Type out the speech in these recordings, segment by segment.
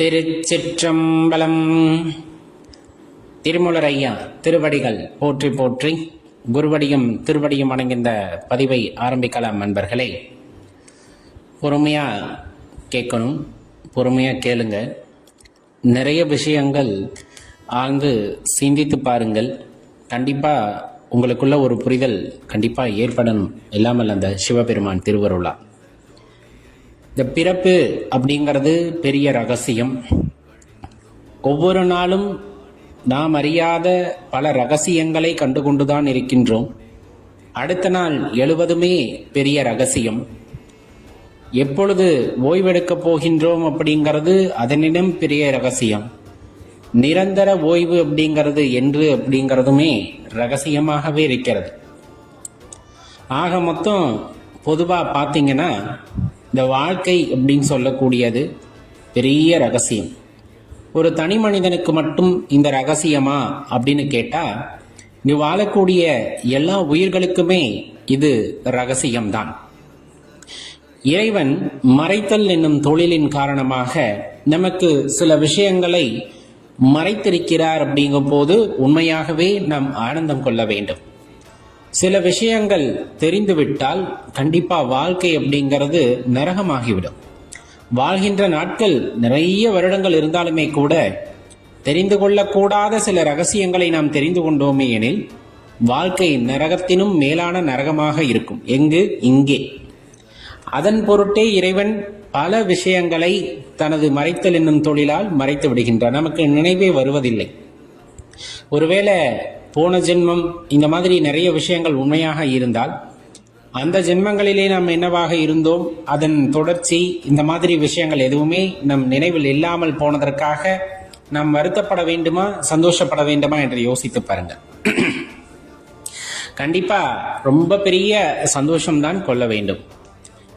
திருச்சிற்றம்பலம். திருமுலர் ஐயா திருவடிகள் போற்றி போற்றி குருவடியும் திருவடியும் அடங்கிந்த பதிவை ஆரம்பிக்கலாம் நண்பர்களே. பொறுமையாக கேட்கணும் பொறுமையாக கேளுங்க. நிறைய விஷயங்கள் ஆழ்ந்து சிந்தித்து பாருங்கள். கண்டிப்பாக உங்களுக்குள்ள ஒரு புரிதல் கண்டிப்பாக ஏற்படணும். இல்லாமல் அந்த சிவபெருமான் திருவருளா. இந்த பிறப்பு அப்படிங்கிறது பெரிய ரகசியம். ஒவ்வொரு நாளும் நாம் அறியாத பல ரகசியங்களை கண்டுகொண்டுதான் இருக்கின்றோம். அடுத்த நாள் எழுவதுமே பெரிய ரகசியம். எப்பொழுது ஓய்வெடுக்கப் போகின்றோம் அப்படிங்கிறது அதனிடம் பெரிய ரகசியம். நிரந்தர ஓய்வு அப்படிங்கிறது என்று அப்படிங்கிறதுமே ரகசியமாகவே இருக்கிறது. ஆக மொத்தம் பொதுவாக பார்த்தீங்கன்னா இந்த வாழ்க்கை அப்படின்னு சொல்லக்கூடியது பெரிய ரகசியம். ஒரு தனி மனிதனுக்கு மட்டும் இந்த ரகசியமா அப்படின்னு கேட்டால் இங்கு வாழக்கூடிய எல்லா உயிர்களுக்குமே இது ரகசியம்தான். இறைவன் மறைத்தல் என்னும் தொழிலின் காரணமாக நமக்கு சில விஷயங்களை மறைத்திருக்கிறார் அப்படிங்கும் போது உண்மையாகவே நாம் ஆனந்தம் கொள்ள வேண்டும். சில விஷயங்கள் தெரிந்துவிட்டால் கண்டிப்பாக வாழ்க்கை அப்படிங்கிறது நரகமாகிவிடும். வாழ்கின்ற நாட்கள் நிறைய வருடங்கள் இருந்தாலுமே கூட தெரிந்து கொள்ளக்கூடாத சில ரகசியங்களை நாம் தெரிந்து கொண்டோமே எனில் வாழ்க்கை நரகத்தினும் மேலான நரகமாக இருக்கும். எங்கு? இங்கே. அதன் பொருட்டே இறைவன் பல விஷயங்களை தனது மறைத்தல் என்னும் தொழிலால் மறைத்து விடுகின்றார் நமக்கு நினைவே வருவதில்லை. ஒருவேளை போன ஜென்மம் இந்த மாதிரி நிறைய விஷயங்கள் உண்மையாக இருந்தால் அந்த ஜென்மங்களிலே நாம் என்னவாக இருந்தோம் அதன் தொடர்ச்சி இந்த மாதிரி விஷயங்கள் எதுவுமே நம் நினைவில் இல்லாமல் போனதற்காக நாம் வருத்தப்பட வேண்டுமா சந்தோஷப்பட வேண்டுமா என்று யோசித்து பாருங்கள். கண்டிப்பா ரொம்ப பெரிய சந்தோஷம்தான் கொள்ள வேண்டும்.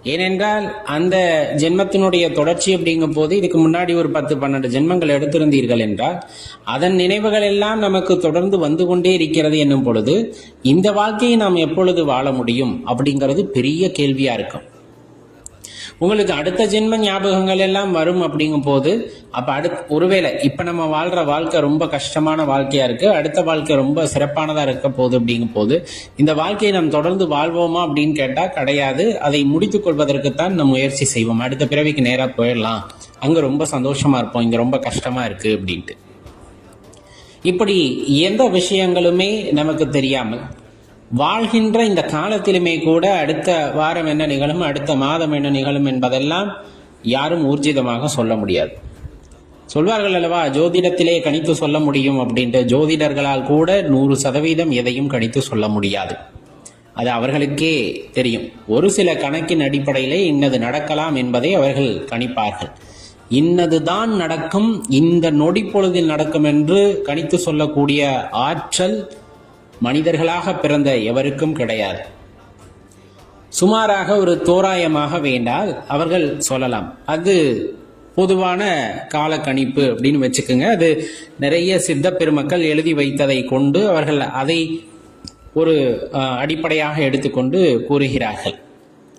ஏனென்றால் அந்த ஜென்மத்தினுடைய தொடர்ச்சி அப்படிங்கும் போது இதுக்கு முன்னாடி ஒரு பத்து பன்னெண்டு ஜென்மங்கள் எடுத்திருந்தீர்கள் என்றால் அதன் நினைவுகள் எல்லாம் நமக்கு தொடர்ந்து வந்து கொண்டே இருக்கிறது என்னும் பொழுது இந்த வாழ்க்கையை நாம் எப்பொழுது வாழ முடியும் அப்படிங்கிறது பெரிய கேள்வியா இருக்கும். உங்களுக்கு அடுத்த ஜென்ம ஞாபகங்கள் எல்லாம் வரும் அப்படிங்கும் போது அப்ப அடுத் ஒருவேளை இப்ப நம்ம வாழ்ற வாழ்க்கை ரொம்ப கஷ்டமான வாழ்க்கையா இருக்கு அடுத்த வாழ்க்கை ரொம்ப சிறப்பானதா இருக்க போகுது அப்படிங்கும் போது இந்த வாழ்க்கையை நாம் தொடர்ந்து வாழ்வோமா அப்படின்னு கேட்டா கிடையாது. அதை முடித்துக் கொள்வதற்குத்தான் நம்ம முயற்சி செய்வோம். அடுத்த பிறவிக்கு நேரா போயிடலாம். அங்க ரொம்ப சந்தோஷமா இருப்போம். இங்க ரொம்ப கஷ்டமா இருக்கு அப்படின்ட்டு. இப்படி எந்த விஷயங்களுமே நமக்கு தெரியாமல் வாழ்கின்ற இந்த காலத்திலுமே கூட அடுத்த வாரம் என்ன நிகழும் அடுத்த மாதம் என்ன நிகழும் என்பதெல்லாம் யாரும் ஊர்ஜிதமாக சொல்ல முடியாது. சொல்வார்கள் அல்லவா ஜோதிடத்திலே கணித்து சொல்ல முடியும் அப்படின்ட்டு. ஜோதிடர்களால் கூட நூறு சதவீதம் எதையும் கணித்து சொல்ல முடியாது. அது அவர்களுக்கே தெரியும். ஒரு சில கணக்கின் அடிப்படையிலே இன்னது நடக்கலாம் என்பதை அவர்கள் கணிப்பார்கள். இன்னதுதான் நடக்கும் இந்த நொடி பொழுதில் நடக்கும் என்று கணித்து சொல்லக்கூடிய ஆற்றல் மனிதர்களாக பிறந்த எவருக்கும் கிடையாது. சுமாராக ஒரு தோராயமாக வேண்டால் அவர்கள் சொல்லலாம். அது பொதுவான கால கணிப்பு அப்படின்னு வச்சுக்கோங்க. அது நிறைய சித்த பெருமக்கள் எழுதி வைத்ததை கொண்டு அவர்கள் அதை ஒரு அடிப்படையாக எடுத்துக்கொண்டு கூறுகிறார்கள்.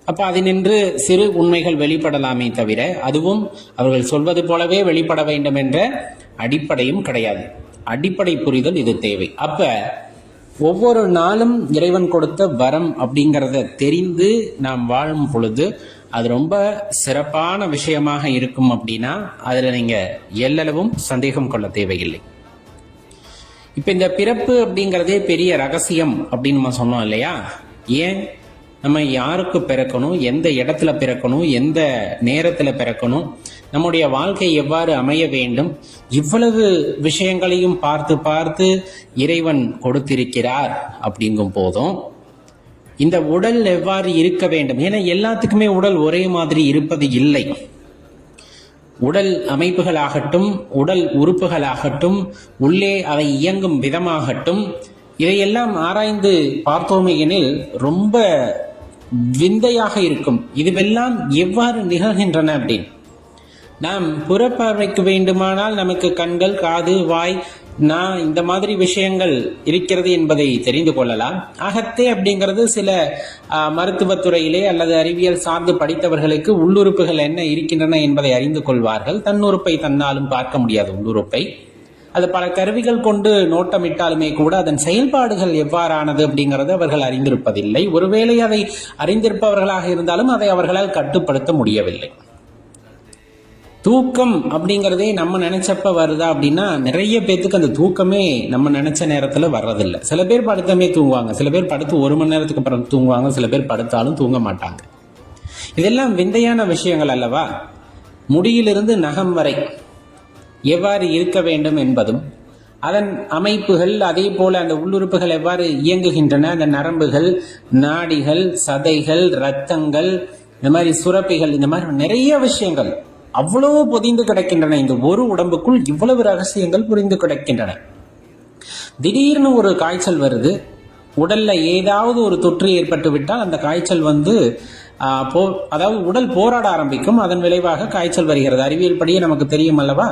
அப்போ அது நின்று சிறு உண்மைகள் வெளிப்படலாமே தவிர அதுவும் அவர்கள் சொல்வது போலவே வெளிப்பட வேண்டும் என்ற அடிப்படையும் கிடையாது. அடிப்படை புரிதல் இது தேவை. அப்போ ஒவ்வொரு நாளும் இறைவன் கொடுத்த வரம் அப்படிங்கிறத தெரிந்து நாம் வாழும் பொழுது அது ரொம்ப சிறப்பான விஷயமாக இருக்கும் அப்படின்னா அதில் நீங்கள் எல்லளவும் சந்தேகம் கொள்ள தேவையில்லை. இப்போ இந்த பிறப்பு அப்படிங்கிறதே பெரிய ரகசியம் அப்படின்னு நம்ம சொன்னோம் இல்லையா? ஏன்? நம்ம யாருக்கு பிறக்கணும்? எந்த இடத்துல பிறக்கணும்? எந்த நேரத்தில் பிறக்கணும்? நம்முடைய வாழ்க்கை எவ்வாறு அமைய வேண்டும்? இவ்வளவு விஷயங்களையும் பார்த்து பார்த்து இறைவன் கொடுத்திருக்கிறார் அப்படிங்கும் போதும் இந்த உடல் எவ்வாறு இருக்க வேண்டும்? ஏன்னா எல்லாத்துக்குமே உடல் ஒரே மாதிரி இருப்பது இல்லை. உடல் அமைப்புகளாகட்டும் உடல் உறுப்புகளாகட்டும் உள்ளே அவை இயங்கும் விதமாகட்டும் இதையெல்லாம் ஆராய்ந்து பார்த்தோமே எனில் ரொம்ப விந்தையாக இருக்கும். இதுவெல்லாம் எவ்வாறு நிகழ்கின்றன அப்படின்னு. நாம் புறப்பார்வைக்கு வேண்டுமானால் நமக்கு கண்கள் காது வாய் நான் இந்த மாதிரி விஷயங்கள் இருக்கிறது என்பதை தெரிந்து கொள்ளலாம். அகத்தே அப்படிங்கிறது சில மருத்துவத்துறையிலே அல்லது அறிவியல் சார்ந்து படித்தவர்களுக்கு உள்ளுறுப்புகள் என்ன இருக்கின்றன என்பதை அறிந்து கொள்வார்கள். தன்னுறுப்பை தன்னாலும் பார்க்க முடியாது உள்ளுறுப்பை. அது பல கருவிகள் கொண்டு நோட்டமிட்டாலுமே கூட அதன் செயல்பாடுகள் எவ்வாறானது அப்படிங்கிறது அவர்கள் அறிந்திருப்பதில்லை. ஒருவேளை அதை அறிந்திருப்பவர்களாக இருந்தாலும் அதை அவர்களால் கட்டுப்படுத்த முடியவில்லை. தூக்கம் அப்படிங்கிறதே நம்ம நினைச்சப்ப வருதா அப்படின்னா நிறைய பேத்துக்கு அந்த தூக்கமே நம்ம நினைச்ச நேரத்துல வர்றதில்லை. சில பேர் படுத்தமே தூங்குவாங்க. சில பேர் படுத்து ஒரு மணி நேரத்துக்கு அப்புறம் தூங்குவாங்க. சில பேர் படுத்தாலும் தூங்க மாட்டாங்க. இதெல்லாம் விந்தையான விஷயங்கள் அல்லவா? முடியிலிருந்து நகம் வரை எவ்வாறு இருக்க வேண்டும் என்பதும் அதன் அமைப்புகள் அதே போல அந்த உள்ளுறுப்புகள் எவ்வாறு இயங்குகின்றன அந்த நரம்புகள் நாடிகள் சதைகள் ரத்தங்கள் இந்த மாதிரி சுரப்பிகள் இந்த மாதிரி நிறைய விஷயங்கள் அவ்வளவு பொதிந்து கிடக்கின்றன. இந்த ஒரு உடம்புக்குள் இவ்வளவு ரகசியங்கள் புரிந்து கிடக்கின்றன. திடீர்னு ஒரு காய்ச்சல் வருது. உடல்ல ஏதாவது ஒரு தொற்று ஏற்பட்டு விட்டால் அந்த காய்ச்சல் வந்து போ அதாவது உடல் போராட ஆரம்பிக்கும். அதன் விளைவாக காய்ச்சல் வருகிறது. அறிவியல் படியே நமக்கு தெரியும் அல்லவா?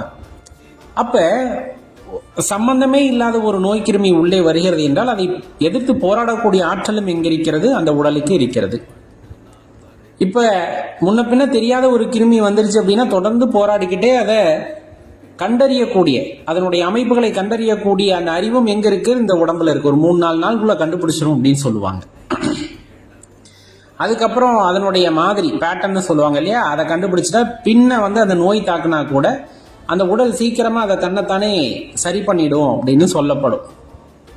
அப்ப சம்பந்தமே இல்லாத ஒரு நோய் கிருமி உள்ளே வருகிறது என்றால் அதை எதிர்த்து போராடக்கூடிய ஆற்றலும் எங்கிருக்கிறது? அந்த உடலுக்கு இருக்கிறது. இப்ப முன்ன பின்ன தெரியாத ஒரு கிருமி வந்துருச்சு அப்படின்னா தொடர்ந்து போராடிக்கிட்டே அதை கண்டறியக்கூடிய அதனுடைய அமைப்புகளை கண்டறியக்கூடிய அந்த அறிவும் எங்க இருக்கு? இந்த உடம்புல இருக்கு. ஒரு மூணு நாலு நாளுக்குள்ள கண்டுபிடிச்சிரும் அப்படின்னு சொல்லுவாங்க. அதுக்கப்புறம் அதனுடைய மாதிரி பேட்டர்ன் சொல்லுவாங்க இல்லையா? அதை கண்டுபிடிச்சிட்டா பின்ன வந்து அந்த நோய் தாக்குனா கூட அந்த உடல் சீக்கிரமா அதை தன்னைத்தானே சரி பண்ணிடும் அப்படின்னு சொல்லப்படும்.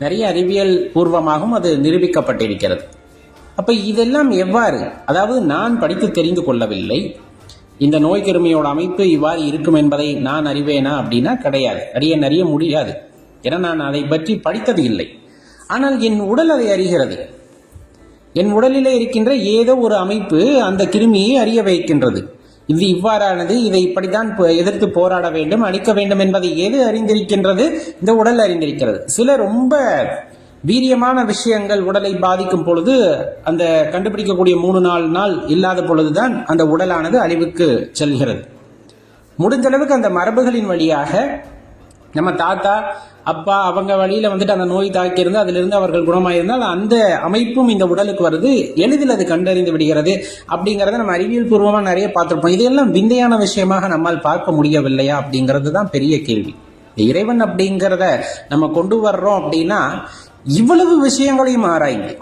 நிறைய அறிவியல் பூர்வமாகவும் அது நிரூபிக்கப்பட்டிருக்கிறது. அப்ப இதெல்லாம் எவ்வாறு? அதாவது நான் படித்து தெரிந்து கொள்ளவில்லை. இந்த நோய் கிருமியோட அமைப்பு இவ்வாறு இருக்கும் என்பதை நான் அறிவேனா அப்படின்னா கிடையாது. அறிய அறிய முடியாது. என நான் அதை பற்றி படித்தது இல்லை. ஆனால் என் உடல் அதை அறிகிறது. என் உடலிலே இருக்கின்ற ஏதோ ஒரு அமைப்பு அந்த கிருமியை அறிய வைக்கின்றது. இது இவ்வாறானது இதை இப்படித்தான் போ- எதிர்த்து போராட வேண்டும் அழிக்க வேண்டும் என்பதை எது அறிந்திருக்கின்றது? இந்த உடல் அறிந்திருக்கிறது. சில ரொம்ப வீரியமான விஷயங்கள் உடலை பாதிக்கும் பொழுது அந்த கண்டுபிடிக்கக்கூடிய மூணு நாலு நாள் இல்லாத பொழுதுதான் அந்த உடலானது அழிவுக்கு செல்கிறது. முடிஞ்ச அளவுக்கு அந்த மரபுகளின் வழியாக நம்ம தாத்தா அப்பா அவங்க வழியில வந்துட்டு அந்த நோய் தாக்கியிருந்து அதிலிருந்து அவர்கள் குணமாயிருந்தால் அந்த அமைப்பும் இந்த உடலுக்கு வருது. எளிதில் அது கண்டறிந்து விடுகிறது அப்படிங்கிறத நம்ம அறிவியல் பூர்வமாக நிறைய பார்த்துருப்போம். இதெல்லாம் விந்தையான விஷயமாக நம்மால் பார்க்க முடியவில்லையா அப்படிங்கிறது தான் பெரிய கேள்வி. இறைவன் அப்படிங்கிறத நம்ம கொண்டு வர்றோம் அப்படின்னா இவ்வளவு விஷயங்களையும் ஆராய்ந்து.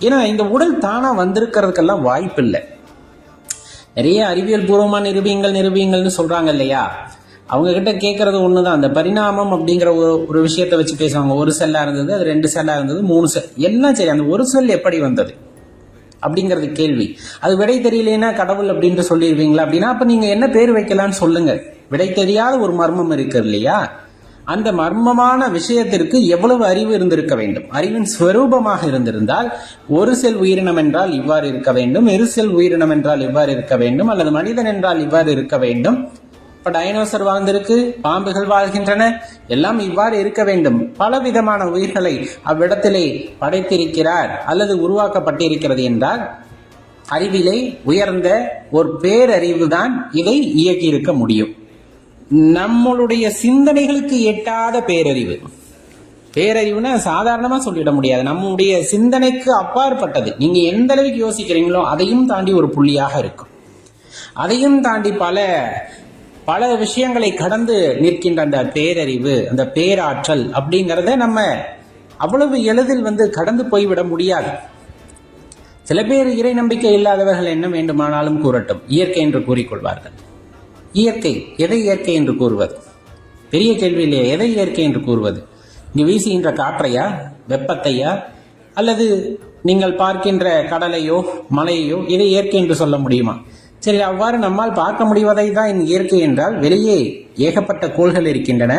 ஏன்னா இந்த உடல் தானா வந்திருக்கிறதுக்கெல்லாம் வாய்ப்பு இல்லை நிறைய அறிவியல் பூர்வமாக நிரூபியங்கள் நிரூபியங்கள்னு சொல்கிறாங்க இல்லையா? அவங்க கிட்ட கேட்கறது தான் அந்த பரிணாமம் அப்படிங்கிற ஒரு ஒரு விஷயத்தை வச்சு பேசுவாங்க. ஒரு செல்லாக இருந்தது அது ரெண்டு செல்லாக இருந்தது மூணு செல். எல்லாம் சரி அந்த ஒரு செல் எப்படி வந்தது? அப்படிங்கிறது கேள்வி. அது விடை தெரியலனா கடவுள் அப்படின்ட்டு சொல்லிடுவீங்களா அப்படின்னா அப்போ நீங்கள் என்ன பேர் வைக்கலான்னு சொல்லுங்கள் விடை தெரியாத ஒரு மர்மம் இருக்கு இல்லையா? அந்த மர்மமான விஷயத்திற்கு எவ்வளவு அறிவு இருந்திருக்க வேண்டும்? அறிவின் ஸ்வரூபமாக இருந்திருந்தால் ஒரு செல் உயிரினம் என்றால் இவ்வாறு இருக்க வேண்டும் இரு செல் உயிரினம் என்றால் இவ்வாறு இருக்க வேண்டும் அல்லது மனிதன் என்றால் இவ்வாறு இருக்க வேண்டும். இப்ப டைனோசர் வாழ்ந்திருக்கு பாம்புகள் வாழ்கின்றன எல்லாம் இவ்வாறு இருக்க வேண்டும். பல விதமான உயிர்களை அவ்விடத்திலே படைத்திருக்கிறார் அல்லது உருவாக்கப்பட்டிருக்கிறது என்றால் அறிவிலே உயர்ந்த ஒரு பேரறிவு தான் இதை இயக்கியிருக்க முடியும். நம்மளுடைய சிந்தனைகளுக்கு எட்டாத பேரறிவு. பேரறிவுனா சாதாரணமா சொல்லிட முடியாது. நம்முடைய சிந்தனைக்கு அப்பாற்பட்டது. நீங்க எந்த அளவுக்கு யோசிக்கிறீங்களோ அதையும் தாண்டி ஒரு புள்ளியாக இருக்கும். அதையும் தாண்டி பல பல விஷயங்களை கடந்து நிற்கின்ற அந்த பேரறிவு அந்த பேராற்றல் அப்படிங்கிறத நம்ம அவ்வளவு எளிதில் வந்து கடந்து போய்விட முடியாது. சில பேர் இறை நம்பிக்கை இல்லாதவர்கள் என்ன வேண்டுமானாலும் கூறட்டும். இயற்கை என்று கூறிக்கொள்வார்கள். இயற்கை எதை இயற்கை என்று கூறுவது? பெரிய கேள்வி இல்லையா? எதை இயற்கை என்று கூறுவது? இங்கே வீசுகின்ற காற்றையா வெப்பத்தையா? அல்லது நீங்கள் பார்க்கின்ற கடலையோ மலையையோ இதை இயற்கை என்று சொல்ல முடியுமா? சரி அவ்வாறு நம்மால் பார்க்க முடிவதை தான் இயற்கை என்றால் வெளியே ஏகப்பட்ட கோள்கள் இருக்கின்றன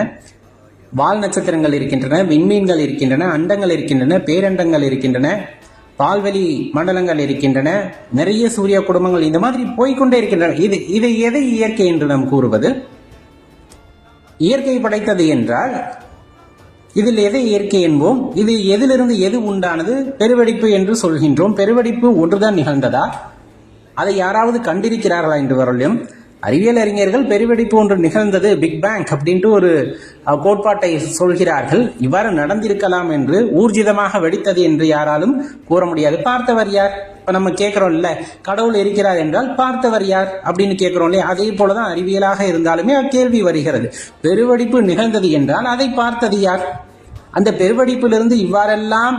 வால் நட்சத்திரங்கள் இருக்கின்றன விண்மீன்கள் இருக்கின்றன அண்டங்கள் இருக்கின்றன பேரண்டங்கள் இருக்கின்றன. பால்வெளி மண்டலங்கள் இருக்கின்றன. நிறைய சூரிய குடும்பங்கள் இந்த மாதிரி போய்க்கொண்டே இருக்கின்றன. இது இதை எதை இயற்கை என்று நாம் கூறுவது? இயற்கை படைத்தது என்றால் இதில் எதை இயற்கை என்போம்? இது எதிலிருந்து எது உண்டானது? பெருவெடிப்பு என்று சொல்கின்றோம். பெருவெடிப்பு ஒன்றுதான் நிகழ்ந்ததா? அதை யாராவது கண்டிருக்கிறார்களா என்று வரலும் அறிவியல் அறிஞர்கள் பெருவெடிப்பு ஒன்று நிகழ்ந்தது பிக் பேங் அப்படின்ட்டு ஒரு கோட்பாட்டை சொல்கிறார்கள். இவ்வாறு நடந்திருக்கலாம் என்று ஊர்ஜிதமாக வெடித்தது என்று யாராலும் கூற முடியாது. பார்த்தவர் யார்? இப்போ நம்ம கேட்குறோம் இல்லை கடவுள் இருக்கிறார் என்றால் பார்த்தவர் யார் அப்படின்னு கேட்குறோம் இல்லையா? அதே போலதான் அறிவியலாக இருந்தாலுமே கேள்வி வருகிறது. பெருவெடிப்பு நிகழ்ந்தது என்றால் அதை பார்த்தது யார்? அந்த பெருவெடிப்பிலிருந்து இவ்வாறெல்லாம்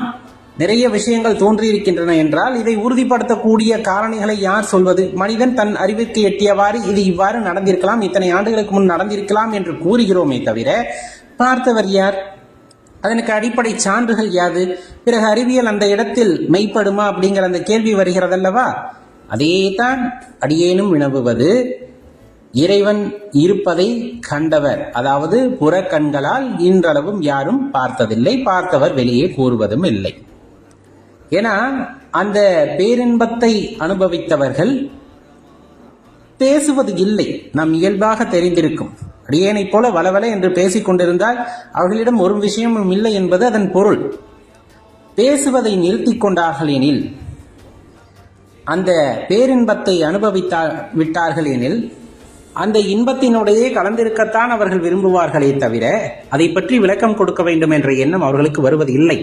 நிறைய விஷயங்கள் தோன்றியிருக்கின்றன என்றால் இதை உறுதிப்படுத்தக்கூடிய காரணிகளை யார் சொல்வது? மனிதன் தன் அறிவிற்கு எட்டியவாறு இது இவ்வாறு நடந்திருக்கலாம் இத்தனை ஆண்டுகளுக்கு முன் நடந்திருக்கலாம் என்று கூறுகிறோமே தவிர பார்த்தவர் யார்? அதனுக்கு அடிப்படை சான்றுகள் யாது? பிறகு அறிவியல் அந்த இடத்தில் மெய்ப்படுமா அப்படிங்கிற அந்த கேள்வி வருகிறதல்லவா? அதே தான் அடியேனும் வினவுவது இறைவன் இருப்பதை கண்டவர் அதாவது புறக்கண்களால் இன்றளவும் யாரும் பார்த்ததில்லை பார்த்தவர் வெளியே கூறுவதும் இல்லை. ஏன்னா அந்த பேரின்பத்தை அனுபவித்தவர்கள் பேசுவது இல்லை. நம் இயல்பாக தெரிந்திருக்கும். அடியேனைப் போல வளவல என்று பேசிக் கொண்டிருந்தால் அவர்களிடம் ஒரு விஷயமும் இல்லை என்பது அதன் பொருள். பேசுவதை நிறுத்திக் கொண்டார்கள் எனில் அந்த பேரின்பத்தை அனுபவித்தா விட்டார்கள் எனில் அந்த இன்பத்தினுடையே கலந்திருக்கத்தான் அவர்கள் விரும்புவார்களே தவிர அதை பற்றி விளக்கம் கொடுக்க வேண்டும் என்ற எண்ணம் அவர்களுக்கு வருவது இல்லை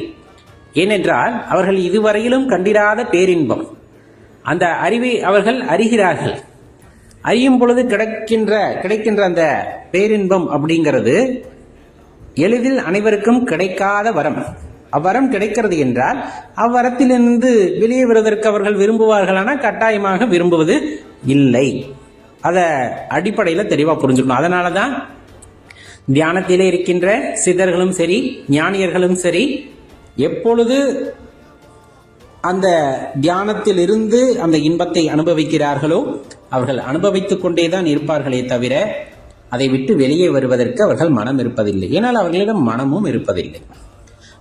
ஏனென்றால் அவர்கள் இதுவரையிலும் கண்டிராத பேரின்பம். அந்த அறிவை அவர்கள் அறிகிறார்கள். அறியும் பொழுது கிடைக்கின்ற கிடைக்கின்ற அந்த பேரின்பம் அப்படிங்கிறது எளிதில் அனைவருக்கும் கிடைக்காத வரம். அவ்வரம் கிடைக்கிறது என்றால் அவ்வரத்திலிருந்து வெளியே வருவதற்கு அவர்கள் விரும்புவார்களான கட்டாயமாக விரும்புவது இல்லை. அதை அடிப்படையில் தெளிவாக புரிஞ்சுக்கணும். அதனால தான் தியானத்திலே இருக்கின்ற சித்தர்களும் சரி ஞானியர்களும் சரி எப்பொழுது அந்த தியானத்தில் இருந்து அந்த இன்பத்தை அனுபவிக்கிறார்களோ அவர்கள் அனுபவித்துக் கொண்டேதான் இருப்பார்களே தவிர அதை விட்டு வெளியே வருவதற்கு அவர்கள் மனம் இருப்பதில்லை. ஏனால் அவர்களிடம் மனமும் இருப்பதில்லை.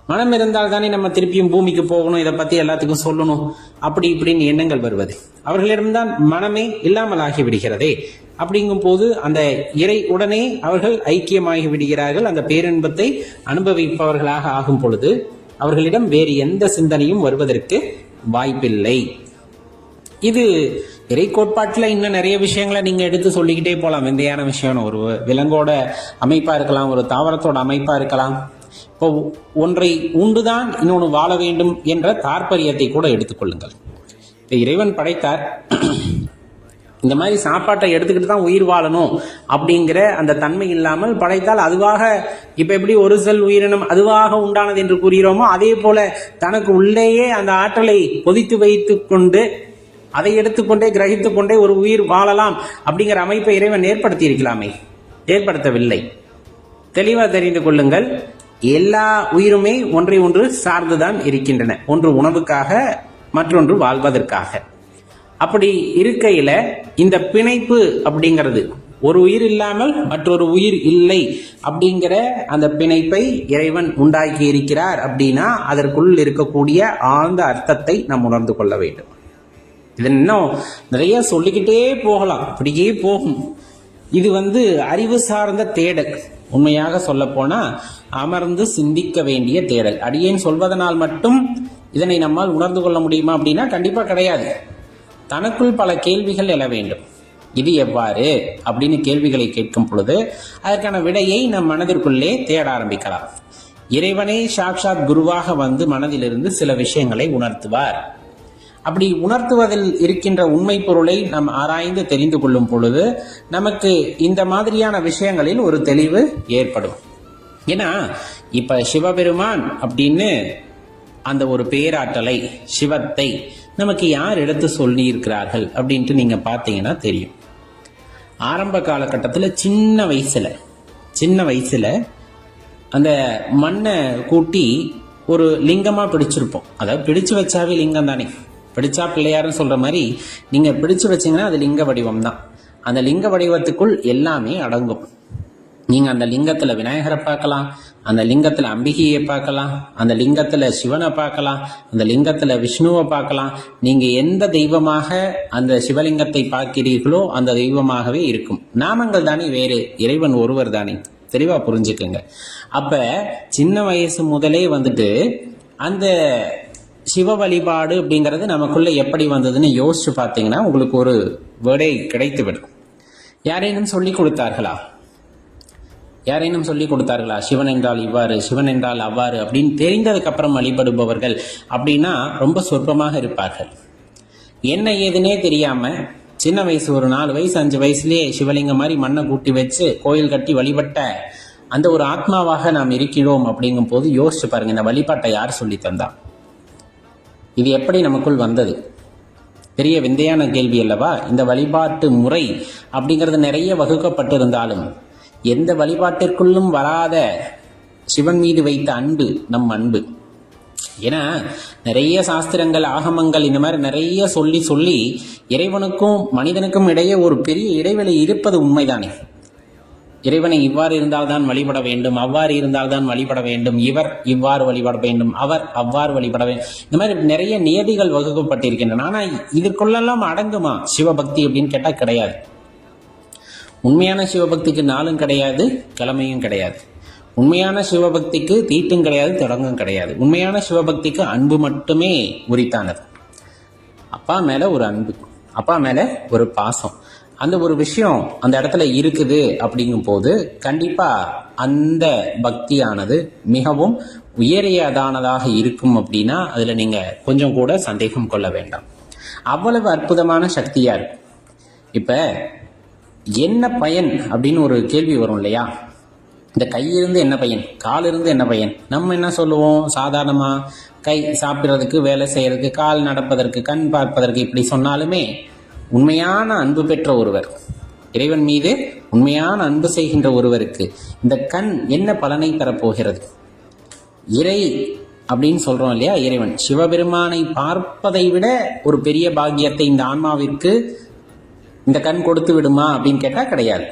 மனம் இருந்தால் தானே நம்ம திருப்பியும் பூமிக்கு போகணும் இதை பத்தி எல்லாத்துக்கும் சொல்லணும். அப்படி இப்படின்னு எண்ணங்கள் வருவது. அவர்களிடம்தான் மனமே இல்லாமலாகி விடுகிறதே அப்படிங்கும் போது அந்த இறை உடனே அவர்கள் ஐக்கியமாகி விடுகிறார்கள். அந்த பேரின்பத்தை அனுபவிப்பவர்களாக ஆகும் பொழுது அவர்களிடம் வேறு எந்த சிந்தனையும் வருவதற்கு வாய்ப்பில்லை. இது இறை கோட்பாட்டில் இன்னும் நிறைய விஷயங்களை நீங்கள் எடுத்து சொல்லிக்கிட்டே போகலாம் விந்தையான விஷயம் ஒரு விலங்கோட அமைப்பாக இருக்கலாம் ஒரு தாவரத்தோட அமைப்பாக இருக்கலாம். இப்போ ஒன்றை உண்டுதான் இன்னொன்று வாழ வேண்டும் என்ற தாற்பயத்தை கூட எடுத்துக்கொள்ளுங்கள் இப்போ இறைவன் படைத்தார். இந்த மாதிரி சாப்பாட்டை எடுத்துக்கிட்டு தான் உயிர் வாழணும் அப்படிங்கிற அந்த தன்மை இல்லாமல் படைத்தால் அதுவாக இப்ப எப்படி ஒரு செல் உயிரினம் அதுவாக உண்டானது என்று கூறுகிறோமோ அதே போல தனக்கு உள்ளேயே அந்த ஆற்றலை பொதித்து வைத்து கொண்டு அதை எடுத்துக்கொண்டே கிரகித்து கொண்டே ஒரு உயிர் வாழலாம் அப்படிங்கிற அமைப்பை இறைவன் ஏற்படுத்தி இருக்கலாமே ஏற்படுத்தவில்லை. தெளிவாக தெரிந்து கொள்ளுங்கள். எல்லா உயிருமே ஒன்றை ஒன்று சார்ந்துதான் இருக்கின்றன. ஒன்று உணவுக்காக மற்றொன்று வாழ்வதற்காக. அப்படி இருக்கையில இந்த பிணைப்பு அப்படிங்கிறது ஒரு உயிர் இல்லாமல் மற்றொரு உயிர் இல்லை அப்படிங்கிற அந்த பிணைப்பை இறைவன் உண்டாக்கி இருக்கிறார் அப்படின்னா அதற்குள் இருக்கக்கூடிய ஆழ்ந்த அர்த்தத்தை நாம் உணர்ந்து கொள்ள வேண்டும். இது இன்னும் நிறைய சொல்லிக்கிட்டே போகலாம். அப்படியே போகும். இது வந்து அறிவு சார்ந்த தேடல். உண்மையாக சொல்ல போனா அமர்ந்து சிந்திக்க வேண்டிய தேடல். அடியேன் சொல்வதனால் மட்டும் இதனை நம்மால் உணர்ந்து கொள்ள முடியுமா அப்படின்னா கண்டிப்பா கிடையாது. தனக்குள் பல கேள்விகள் எழ வேண்டும். இது எவ்வாறு? அப்படின்னு கேள்விகளை கேட்கும் பொழுது அதற்கான விடையை நம் மனதிற்குள்ளே தேட ஆரம்பிக்கலாம். இறைவனே சாக்ஷாத் குருவாக வந்து மனதிலிருந்து சில விஷயங்களை உணர்த்துவார். அப்படி உணர்த்துவதில் இருக்கின்ற உண்மை பொருளை நாம் ஆராய்ந்து தெரிந்து கொள்ளும் பொழுது நமக்கு இந்த மாதிரியான விஷயங்களில் ஒரு தெளிவு ஏற்படும். ஏன்னா இப்ப சிவபெருமான் அப்படின்னு அந்த ஒரு பேராற்றலை சிவத்தை நமக்கு யார் எடுத்து சொல்லி இருக்கிறார்கள் அப்படின்ட்டு நீங்கள் பார்த்தீங்கன்னா தெரியும். ஆரம்ப காலகட்டத்தில் சின்ன வயசில் சின்ன வயசில் அந்த மண்ணை கூட்டி ஒரு லிங்கமாக பிடிச்சிருப்போம். அதாவது பிடிச்சு வச்சாவே லிங்கம் தானே. பிடிச்சா பிள்ளையாருன்னு சொல்கிற மாதிரி நீங்கள் பிடிச்சு வச்சிங்கன்னா அது லிங்க வடிவம் தான் அந்த லிங்க வடிவத்துக்குள் எல்லாமே அடங்கும். நீங்கள் அந்த லிங்கத்தில் விநாயகரை பார்க்கலாம் அந்த லிங்கத்தில் அம்பிகையை பார்க்கலாம் அந்த லிங்கத்தில் சிவனை பார்க்கலாம் அந்த லிங்கத்தில் விஷ்ணுவை பார்க்கலாம். நீங்கள் எந்த தெய்வமாக அந்த சிவலிங்கத்தை பார்க்கிறீர்களோ அந்த தெய்வமாகவே இருக்கும். நாமங்கள் தானே வேறு இறைவன் ஒருவர் தானே. தெளிவாக புரிஞ்சுக்கோங்க. அப்போ சின்ன வயசு முதலே வந்துட்டு அந்த சிவ வழிபாடு அப்படிங்கிறது நமக்குள்ளே எப்படி வந்ததுன்னு யோசிச்சு பார்த்தீங்கன்னா உங்களுக்கு ஒரு வேர்டே கிடைத்து விடும் யாரேனும் சொல்லிக் கொடுத்தார்களா? யாரேனும் சொல்லிக் கொடுத்தார்களா? சிவன் என்றால் இவ்வாறு சிவன் என்றால் அவ்வாறு அப்படின்னு தெரிந்ததுக்கு அப்புறம் வழிபடுபவர்கள் அப்படின்னா ரொம்ப சொற்பமாக இருப்பார்கள். என்ன ஏதுனே தெரியாம சின்ன வயசு ஒரு நாலு வயசு அஞ்சு வயசுலயே சிவலிங்கம் மாதிரி மண்ணை கூட்டி வச்சு கோயில் கட்டி வழிபட்ட அந்த ஒரு ஆத்மாவாக நாம் இருக்கிறோம் அப்படிங்கும் போது யோசிச்சு பாருங்க இந்த வழிபாட்டை யார் சொல்லி தந்தா? இது எப்படி நமக்குள் வந்தது? பெரிய விந்தையான கேள்வி அல்லவா? இந்த வழிபாட்டு முறை அப்படிங்கிறது நிறைய வகுக்கப்பட்டிருந்தாலும் எந்த வழிபாட்டிற்குள்ளும் வராத சிவன் மீது வைத்த அன்பு நம் அன்பு. ஏன்னா நிறைய சாஸ்திரங்கள் ஆகமங்கள் இந்த மாதிரி நிறைய சொல்லி சொல்லி இறைவனுக்கும் மனிதனுக்கும் இடையே ஒரு பெரிய இடைவெளி இருப்பது உண்மைதானே. இறைவனை இவ்வாறு இருந்தால்தான் வழிபட வேண்டும் அவ்வாறு இருந்தால்தான் வழிபட வேண்டும் இவர் இவ்வாறு வழிபட வேண்டும் அவர் அவ்வாறு வழிபட வேண்டும். இந்த மாதிரி நிறைய நியதிகள் வகுக்கப்பட்டிருக்கின்றன. ஆனால் இதற்குள்ளெல்லாம் அடங்குமா சிவபக்தி அப்படின்னு கேட்டால் கிடையாது. உண்மையான சிவபக்திக்கு நாளும் கிடையாது கிழமையும் கிடையாது. உண்மையான சிவபக்திக்கு தீட்டும் கிடையாது தொடங்கும் கிடையாது. உண்மையான சிவபக்திக்கு அன்பு மட்டுமே உரித்தானது. அப்பா மேலே ஒரு அன்பு அப்பா மேலே ஒரு பாசம். அந்த ஒரு விஷயம் அந்த இடத்துல இருக்குது அப்படிங்கும் போது கண்டிப்பாக அந்த பக்தியானது மிகவும் உயரியதானதாக இருக்கும் அப்படின்னா அதில் நீங்கள் கொஞ்சம் கூட சந்தேகம் கொள்ள வேண்டாம். அவ்வளவு அற்புதமான சக்தியாக இருக்கும். இப்போ என்ன பயன் அப்படின்னு ஒரு கேள்வி வரும் இல்லையா? இந்த கையிலிருந்து என்ன பையன்? காலிருந்து என்ன பையன்? நம்ம என்ன சொல்லுவோம்? சாதாரணமாக கை சாப்பிட்றதுக்கு வேலை செய்கிறதுக்கு கால் நடப்பதற்கு கண் பார்ப்பதற்கு இப்படி சொன்னாலுமே உண்மையான அன்பு பெற்ற ஒருவர் இறைவன் மீது உண்மையான அன்பு செய்கின்ற ஒருவருக்கு இந்த கண் என்ன பலனை தரப்போகிறது? இறை அப்படின்னு சொல்கிறோம் இல்லையா? இறைவன். சிவபெருமானை பார்ப்பதை விட ஒரு பெரிய பாக்கியத்தை இந்த ஆன்மாவிற்கு இந்த கண் கொடுத்து விடுமா அப்படின்னு கேட்டால் கிடையாது.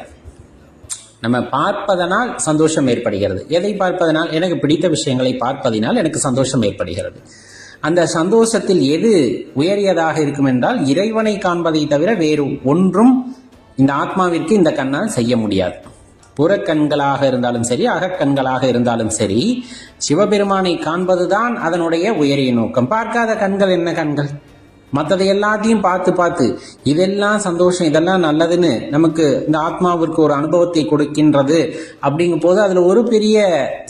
நம்ம பார்ப்பதனால் சந்தோஷம் ஏற்படுகிறது. எதை பார்ப்பதனால்? எனக்கு பிடித்த விஷயங்களை பார்ப்பதினால் எனக்கு சந்தோஷம் ஏற்படுகிறது. அந்த சந்தோஷத்தில் எது உயரியதாக இருக்கும் என்றால் இறைவனை காண்பதை தவிர வேறு ஒன்றும் இந்த ஆத்மாவிற்கு இந்த கண்ணால் செய்ய முடியாது. புறக்கண்களாக இருந்தாலும் சரி அகக்கண்களாக இருந்தாலும் சரி சிவபெருமானை காண்பதுதான் அதனுடைய உயரிய நோக்கம். பார்க்காத கண்கள் என்ன கண்கள்? மற்றதை எல்லாத்தையும் பார்த்து பார்த்து இதெல்லாம் சந்தோஷம் இதெல்லாம் நல்லதுன்னு நமக்கு இந்த ஆத்மாவிற்கு ஒரு அனுபவத்தை கொடுக்கின்றது. அப்படிங்கும் போது அதில் ஒரு பெரிய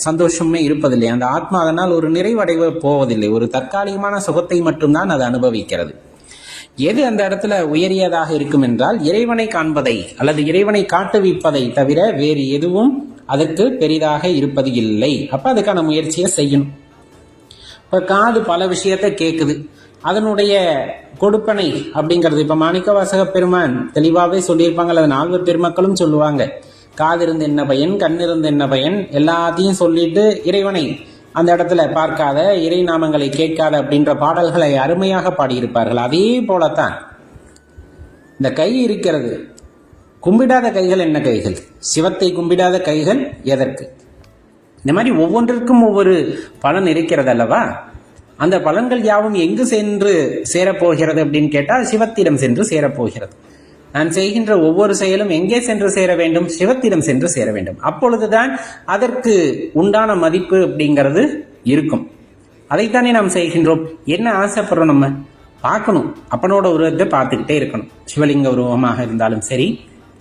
சந்தோஷமே இருப்பதில்லை. அந்த ஆத்மா அதனால் ஒரு நிறைவடைவு போவதில்லை. ஒரு தற்காலிகமான சுகத்தை மட்டும்தான் அது அனுபவிக்கிறது. எது அந்த இடத்துல உயரியதாக இருக்கும் என்றால் இறைவனை காண்பதை அல்லது இறைவனை காட்டுவிப்பதை தவிர வேறு எதுவும் அதற்கு பெரிதாக இருப்பது இல்லை. அப்போ அதுக்கான முயற்சியை செய்யணும். இப்போ காது பல விஷயத்த கேட்குது அதனுடைய கொடுப்பனை அப்படிங்கிறது. இப்ப மாணிக்க வாசக பெருமான் தெளிவாவே சொல்லியிருப்பாங்க. அல்லது நால்வர் பெருமக்களும் சொல்லுவாங்க. காதிருந்து என்ன பயன் கண்ணிருந்து என்ன பயன் எல்லாத்தையும் சொல்லிட்டு இறைவனை அந்த இடத்துல பார்க்காத இறை நாமங்களை கேட்காத அப்படின்ற பாடல்களை அருமையாக பாடியிருப்பார்கள். அதே போலத்தான் இந்த கை இருக்கிறது. கும்பிடாத கைகள் என்ன கைகள்? சிவத்தை கும்பிடாத கைகள் எதற்கு? இந்த மாதிரி ஒவ்வொன்றிற்கும் ஒவ்வொரு பலன் இருக்கிறது அல்லவா? அந்த பலன்கள் யாவும் எங்கு சென்று சேரப்போகிறது அப்படின்னு கேட்டால் சிவத்திடம் சென்று சேரப்போகிறது. நான் செய்கின்ற ஒவ்வொரு செயலும் எங்கே சென்று சேர வேண்டும்? சிவத்திடம் சென்று சேர வேண்டும். அப்பொழுதுதான் அதற்கு உண்டான மதிப்பு அப்படிங்கிறது இருக்கும். அதைத்தானே நாம் செய்கின்றோம். என்ன ஆசைப்படுறோம் நம்ம? பார்க்கணும். அப்பனோட உருவத்தை பார்த்துக்கிட்டே இருக்கணும். சிவலிங்க உருவமாக இருந்தாலும் சரி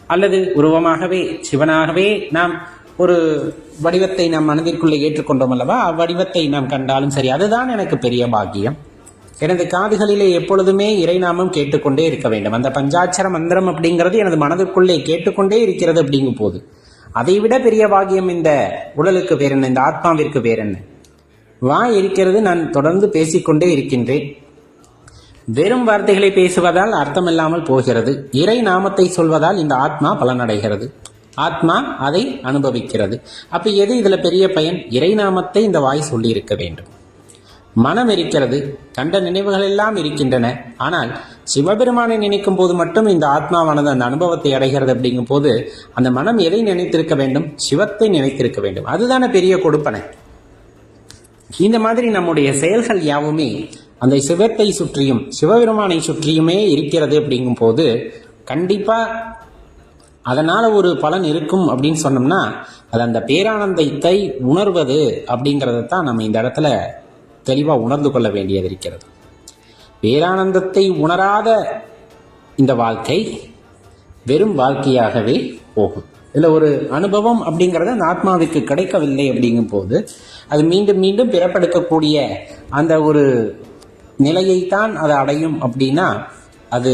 அல்லது உருவமாகவே சிவனாகவே நாம் ஒரு வடிவத்தை நாம் மனதிற்குள்ளே ஏற்றுக்கொண்டோம் அல்லவா? அவ்வடிவத்தை நாம் கண்டாலும் சரி அதுதான் எனக்கு பெரிய பாக்கியம். எனது காதுகளிலே எப்பொழுதுமே இறைநாமம் கேட்டுக்கொண்டே இருக்க வேண்டும். அந்த பஞ்சாட்சர மந்திரம் அப்படிங்கிறது எனது மனதிற்குள்ளே கேட்டுக்கொண்டே இருக்கிறது அப்படிங்கும் போது அதை விட பெரிய பாக்கியம் இந்த உடலுக்கு பேர் என்ன இந்த ஆத்மாவிற்கு பேர் என்ன? இருக்கிறது நான் தொடர்ந்து பேசிக்கொண்டே இருக்கின்றேன். வெறும் வார்த்தைகளை பேசுவதால் அர்த்தமில்லாமல் போகிறது. இறை நாமத்தை சொல்வதால் இந்த ஆத்மா பலனடைகிறது. ஆத்மா அதை அனுபவிக்கிறது. அப்ப எது இதுல பெரிய பயன்? இறை நாமத்தை இந்த வாய் சொல்லி இருக்க வேண்டும். மனம் இருக்கிறது கண்ட நினைவுகள் எல்லாம் இருக்கின்றன. ஆனால் சிவபெருமானை நினைக்கும் போது மட்டும் இந்த ஆத்மாவானது அந்த அனுபவத்தை அடைகிறது அப்படிங்கும் போது அந்த மனம் எதை நினைத்திருக்க வேண்டும்? சிவத்தை நினைத்திருக்க வேண்டும். அதுதானே பெரிய கொடுப்பனை. இந்த மாதிரி நம்முடைய செயல்கள் யாவுமே அந்த சிவத்தை சுற்றியும் சிவபெருமானை சுற்றியுமே இருக்கிறது அப்படிங்கும் போது கண்டிப்பா அதனால் ஒரு பலன் இருக்கும் அப்படின்னு சொன்னோம்னா அது அந்த பேரானந்தத்தை உணர்வது அப்படிங்கிறத தான் நம்ம இந்த இடத்துல தெளிவாக உணர்ந்து கொள்ள வேண்டியது இருக்கிறது. பேரானந்தத்தை உணராத இந்த வாழ்க்கை வெறும் வாழ்க்கையாகவே போகும். இதில் ஒரு அனுபவம் அப்படிங்கிறது அந்த ஆத்மாவுக்கு கிடைக்கவில்லை அப்படிங்கும் போது அது மீண்டும் மீண்டும் பிறப்பெடுக்கக்கூடிய அந்த ஒரு நிலையைத்தான் அது அடையும் அப்படின்னா அது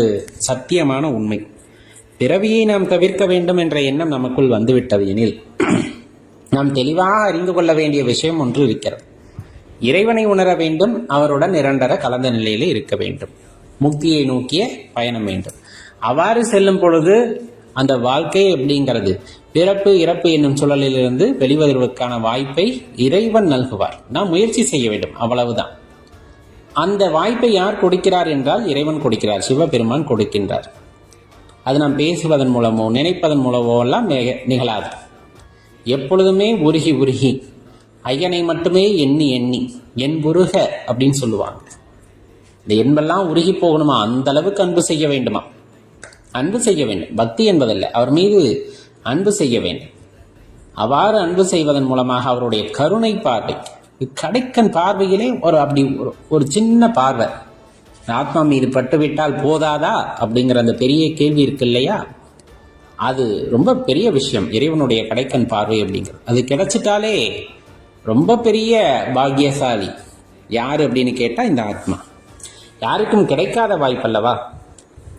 சத்தியமான உண்மை. பிறவியை நாம் தவிர்க்க வேண்டும் என்ற எண்ணம் நமக்குள் வந்துவிட்டது எனில் நாம் தெளிவாக அறிந்து கொள்ள வேண்டிய விஷயம் ஒன்று இருக்கிறது. இறைவனை உணர வேண்டும் அவருடன் இரண்டர கலந்த நிலையில இருக்க வேண்டும். முக்தியை நோக்கிய பயணம் வேண்டும். அவ்வாறு செல்லும் பொழுது அந்த வாழ்க்கை அப்படிங்கிறது பிறப்பு இறப்பு என்னும் சூழலிலிருந்து வெளிவருவதற்கான வாய்ப்பை இறைவன் நல்குவார். நாம் முயற்சி செய்ய வேண்டும் அவ்வளவுதான். அந்த வாய்ப்பை யார் கொடுக்கிறார் என்றால் இறைவன் கொடுக்கிறார் சிவபெருமான் கொடுக்கின்றார். அது நாம் பேசுவதன் மூலமோ நினைப்பதன் மூலமோ எல்லாம் நிக- நிகழாது. எப்பொழுதுமே உருகி உருகி ஐயனை மட்டுமே எண்ணி எண்ணி என் உருக அப்படின்னு சொல்லுவாங்க. இந்த என்பெல்லாம் உருகி போகணுமா? அந்த அளவுக்கு அன்பு செய்ய வேண்டுமா? அன்பு செய்ய வேண்டும். பக்தி என்பதல்ல. அவர் மீது அன்பு செய்ய வேண்டும். அவ்வாறு அன்பு செய்வதன் மூலமாக அவருடைய கருணை பார்வை கடைக்கன் பார்வையிலே ஒரு அப்படி ஒரு ஒரு சின்ன பார்வை. ஆத்மா மீது பட்டுவிட்டால் போதாதா? அப்படிங்கிற அந்த பெரிய கேள்வி இருக்கு இல்லையா அது ரொம்ப பெரிய விஷயம் இறைவனுடைய கடைக்கன் பார்வை அப்படிங்கிறது. அது கிடைச்சிட்டாலே ரொம்ப பெரிய பாக்கியசாலி. யார் அப்படின்னு கேட்டால் இந்த ஆத்மா. யாருக்கும் கிடைக்காத வாய்ப்பல்லவா?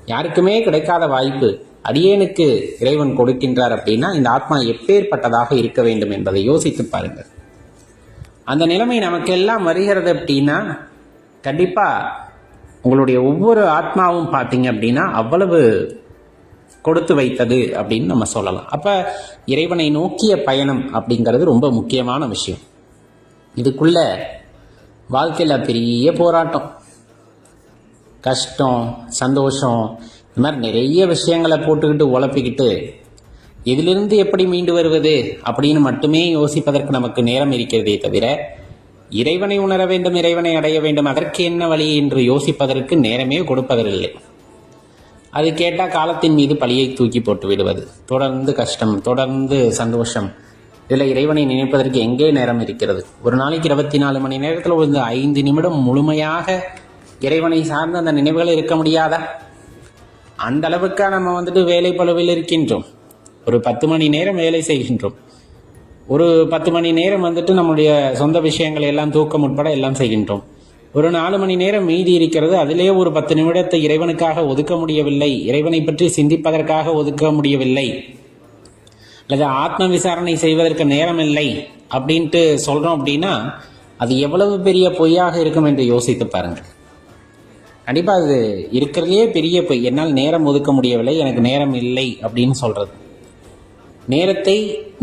யாருக்குமே கிடைக்காத வாய்ப்பு. அடியேனுக்கு இறைவன் கொடுக்கின்றார் அப்படின்னா இந்த ஆத்மா எப்பேற்பட்டதாக இருக்க வேண்டும் என்பதை யோசித்து பாருங்கள். அந்த நிலைமை நமக்கெல்லாம் வருகிறது அப்படின்னா கண்டிப்பாக உங்களுடைய ஒவ்வொரு ஆத்மாவும் பார்த்தீங்க அப்படின்னா அவ்வளவு கொடுத்து வைத்தது அப்படின்னு நம்ம சொல்லலாம். அப்போ இறைவனை நோக்கிய பயணம் அப்படிங்கிறது ரொம்ப முக்கியமான விஷயம். இதுக்குள்ள வாழ்க்கையில் பெரிய போராட்டம். கஷ்டம் சந்தோஷம் இந்த மாதிரி நிறைய விஷயங்களை போட்டுக்கிட்டு உழப்பிக்கிட்டு இதிலிருந்து எப்படி மீண்டு வருவது? அப்படின்னு மட்டுமே யோசிப்பதற்கு நமக்கு நேரம் இருக்கிறதே தவிர இறைவனை உணர வேண்டும் இறைவனை அடைய வேண்டும் அதற்கு என்ன வழி என்று யோசிப்பதற்கு நேரமே கொடுப்பதில்லை. அது கேட்டால் காலத்தின் மீது பழியை தூக்கி போட்டு விடுவது. தொடர்ந்து கஷ்டம் தொடர்ந்து சந்தோஷம். இதில் இறைவனை நினைப்பதற்கு எங்கே நேரம் இருக்கிறது? ஒரு நாளைக்கு இருபத்தி நாலு மணி நேரத்தில் ஒரு ஐந்து நிமிடம் முழுமையாக இறைவனை சார்ந்த அந்த நினைவுகள் இருக்க முடியாதா? அந்த அளவுக்கா நம்ம வந்துட்டு வேலை பளுவில் இருக்கின்றோம். ஒரு பத்து மணி நேரம் வேலை செய்கின்றோம். ஒரு பத்து மணி நேரம் வந்துட்டு நம்முடைய சொந்த விஷயங்களை எல்லாம் தூக்கம் உட்பட எல்லாம் செய்கின்றோம். ஒரு நாலு மணி நேரம் மீதி இருக்கிறது அதிலே ஒரு பத்து நிமிடத்தை இறைவனுக்காக ஒதுக்க முடியவில்லை. இறைவனை பற்றி சிந்திப்பதற்காக ஒதுக்க முடியவில்லை. அல்லது ஆத்ம விசாரணை செய்வதற்கு நேரம் இல்லை அப்படின்ட்டு சொல்றோம் அப்படின்னா அது எவ்வளவு பெரிய பொய்யாக இருக்கும் என்று யோசித்து பாருங்கள். கண்டிப்பாக அது இருக்கிறதுலே பெரிய பொய். என்னால் நேரம் ஒதுக்க முடியவில்லை எனக்கு நேரம் இல்லை அப்படின்னு சொல்றது. நேரத்தை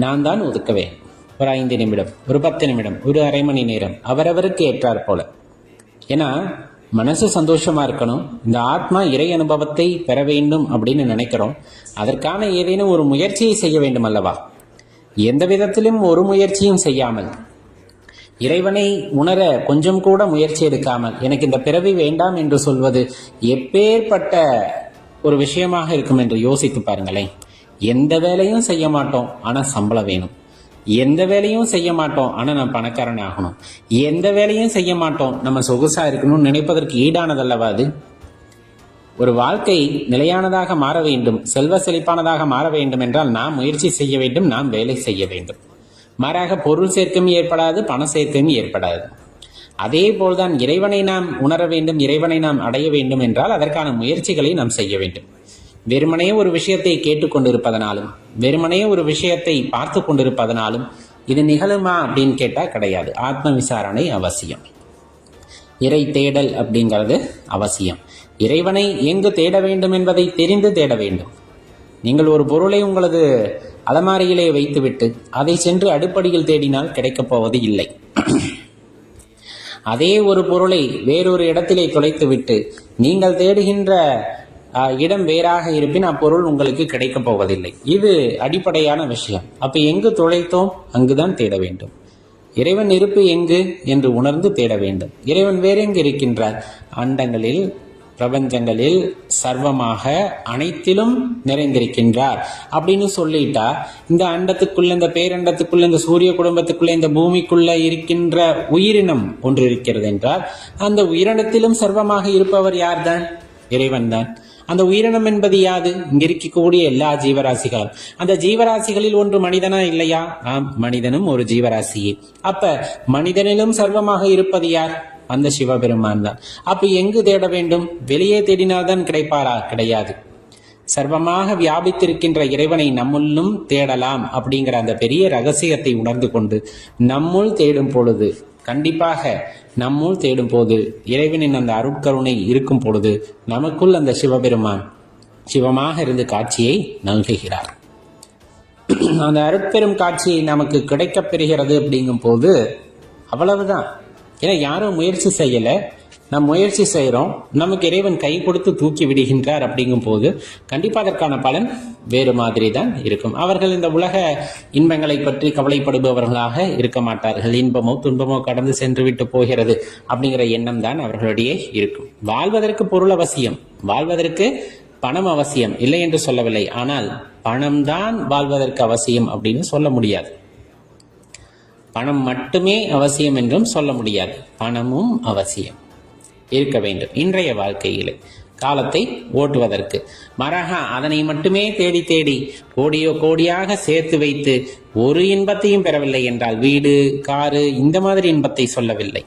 நான் தான் ஒதுக்குவேன். ஒரு ஐந்து நிமிடம் ஒரு பத்து நிமிடம் ஒரு அரை மணி நேரம் அவரவருக்கு ஏற்றார் போல. ஏன்னா மனசு சந்தோஷமா இருக்கணும். இந்த ஆத்மா இறை அனுபவத்தை பெற வேண்டும் அப்படின்னு நினைக்கிறோம். அதற்கான ஏதேனும் ஒரு முயற்சியை செய்ய வேண்டும் அல்லவா? எந்த விதத்திலும் ஒரு முயற்சியும் செய்யாமல். இறைவனை உணர கொஞ்சம் கூட முயற்சி எடுக்காமல் எனக்கு இந்த பிறவி வேண்டாம் என்று சொல்வது எப்பேற்பட்ட ஒரு விஷயமாக இருக்கும் என்று யோசித்து பாருங்களேன். எந்த வேலையும் செய்ய மாட்டோம் ஆனால் சம்பளம் வேணும். எந்த வேலையும் செய்ய மாட்டோம் ஆனால் நான் பணக்காரன் ஆகணும். எந்த வேலையும் செய்ய மாட்டோம் நம்ம சொகுசாக இருக்கணும்னு நினைப்பதற்கு ஈடானதல்லவா அது? ஒரு வாழ்க்கை நிலையானதாக மாற வேண்டும் செல்வ செழிப்பானதாக மாற வேண்டும் என்றால் நாம் முயற்சி செய்ய வேண்டும் நாம் வேலை செய்ய வேண்டும். மாறாக பொருள் சேர்க்கையும் ஏற்படாது பண சேர்க்கையும் ஏற்படாது. அதே போல்தான் இறைவனை நாம் உணர வேண்டும் இறைவனை நாம் அடைய வேண்டும் என்றால் அதற்கான முயற்சிகளை நாம் செய்ய வேண்டும். வெறுமனே ஒரு விஷயத்தை கேட்டுக்கொண்டிருப்பதனாலும் வெறுமனே ஒரு விஷயத்தை பார்த்து கொண்டிருப்பதனாலும் இது நிகழுமா அப்படின்னு கேட்டால் கிடையாது. ஆத்ம விசாரணை அவசியம். இறை தேடல் அப்படிங்கிறது அவசியம். இறைவனை எங்கு தேட வேண்டும் என்பதை தெரிந்து தேட வேண்டும். நீங்கள் ஒரு பொருளை உங்களது அலமாரியிலே வைத்துவிட்டு அதை சென்று அடுப்படியில் தேடினால் கிடைக்கப் போவது இல்லை. அதே ஒரு பொருளை வேறொரு இடத்திலே தொலைத்துவிட்டு நீங்கள் தேடுகின்ற இடம் வேறாக இருப்பின் அப்பொருள் உங்களுக்கு கிடைக்கப் போவதில்லை. இது அடிப்படையான விஷயம். அப்ப எங்கு தொலைத்தோம் அங்குதான் தேட வேண்டும். இறைவன் இருப்பு எங்கு என்று உணர்ந்து தேட வேண்டும். இறைவன் வேறெங்கு இருக்கின்றார்? அண்டங்களில் பிரபஞ்சங்களில் சர்வமாக அனைத்திலும் நிறைந்திருக்கின்றார். அப்படின்னு சொல்லிட்டா இந்த அண்டத்துக்குள்ள இந்த பேரண்டத்துக்குள்ள இந்த சூரிய குடும்பத்துக்குள்ள இந்த பூமிக்குள்ள இருக்கின்ற உயிரினம் ஒன்று இருக்கிறது என்றால் அந்த உயிரினத்திலும் சர்வமாக இருப்பவர் யார்தான்? இறைவன் தான் அந்த உயிரினம் என்பது யாது? இங்கிருக்கக்கூடிய எல்லா ஜீவராசிகளும். அந்த ஜீவராசிகளில் ஒன்று மனிதனா இல்லையா? ஆம் மனிதனும் ஒரு ஜீவராசியே. அப்ப மனிதனிலும் சர்வமாக இருப்பது யார்? அந்த சிவபெருமான் தான். அப்ப எங்கு தேட வேண்டும்? வெளியே தேடினால்தான் கிடைப்பாரா? கிடையாது. சர்வமாக வியாபித்திருக்கின்ற இறைவனை நம்முள்ளும் தேடலாம் அப்படிங்கிற அந்த பெரிய ரகசியத்தை உணர்ந்து கொண்டு நம்முள் தேடும் பொழுது கண்டிப்பாக நம்முள் தேடும் போது இறைவனின் அந்த அருட்கருணை இருக்கும் பொழுது நமக்குள் அந்த சிவபெருமான் சிவமாக இருந்து காட்சியை நல்குகிறார். அந்த அருட்பெரும் காட்சி நமக்கு கிடைக்கப் பெறுகிறது அப்படிங்கும் போது அவ்வளவுதான். ஏன்னா யாரும் முயற்சி செய்யலை. நாம் முயற்சி செய்கிறோம் நமக்கு இறைவன் கை கொடுத்து தூக்கி விடுகின்றார் அப்படிங்கும் போது கண்டிப்பாக அதற்கான பலன் வேறு மாதிரி தான் இருக்கும். அவர்கள் இந்த உலக இன்பங்களை பற்றி கவலைப்படுபவர்களாக இருக்க மாட்டார்கள். இன்பமோ துன்பமோ கடந்து சென்று விட்டு போகிறது அப்படிங்கிற எண்ணம் தான் அவர்களிடையே இருக்கும். வாழ்வதற்கு பொருள் அவசியம். வாழ்வதற்கு பணம் அவசியம். இல்லை என்று சொல்லவில்லை. ஆனால் பணம் தான் வாழ்வதற்கு அவசியம் அப்படின்னு சொல்ல முடியாது. பணம் மட்டுமே அவசியம் என்றும் சொல்ல முடியாது. பணமும் அவசியம். இருக்க வேண்டும். இன்றைய வாழ்க்கையிலே காலத்தை ஓட்டுவதற்கு. மரகா அதனை மட்டுமே தேடி தேடி கோடியோ கோடியாக சேர்த்து வைத்து ஒரு இன்பத்தையும் பெறவில்லை என்றால் வீடு காரு இந்த மாதிரி இன்பத்தை சொல்லவில்லை.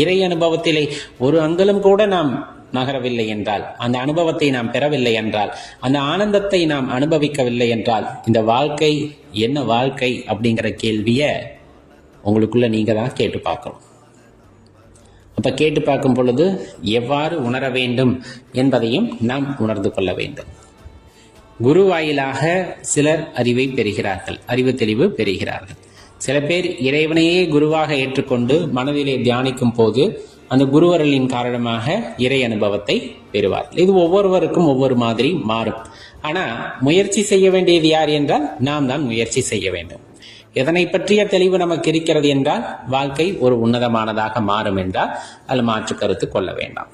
இறை அனுபவத்திலே ஒரு அங்கலும் கூட நாம் நகரவில்லை என்றால் அந்த அனுபவத்தை நாம் பெறவில்லை என்றால் அந்த ஆனந்தத்தை நாம் அனுபவிக்கவில்லை என்றால் இந்த வாழ்க்கை என்ன வாழ்க்கை அப்படிங்கிற கேள்விய உங்களுக்குள்ள நீங்க தான் கேட்டு பார்க்கணும். அப்போ கேட்டு பார்க்கும் பொழுது எவ்வாறு உணர வேண்டும் என்பதையும் நாம் உணர்ந்து கொள்ள வேண்டும். குரு வாயிலாக சிலர் அறிவை பெறுகிறார்கள் அறிவு தெளிவு பெறுகிறார்கள். சில பேர் இறைவனையே குருவாக ஏற்றுக்கொண்டு மனதிலே தியானிக்கும் போது அந்த குருவரலின் காரணமாக இறை அனுபவத்தை பெறுவார்கள். இது ஒவ்வொருவருக்கும் ஒவ்வொரு மாதிரி மாறும். ஆனால் முயற்சி செய்ய வேண்டியது யார் என்றால் நாம் தான் முயற்சி செய்ய வேண்டும். எதனை பற்றிய தெளிவு நமக்கு இருக்கிறது என்றால் வாழ்க்கை ஒரு உன்னதமானதாக மாறும் என்றால் அதில் மாற்று கருத்து கொள்ள வேண்டாம்.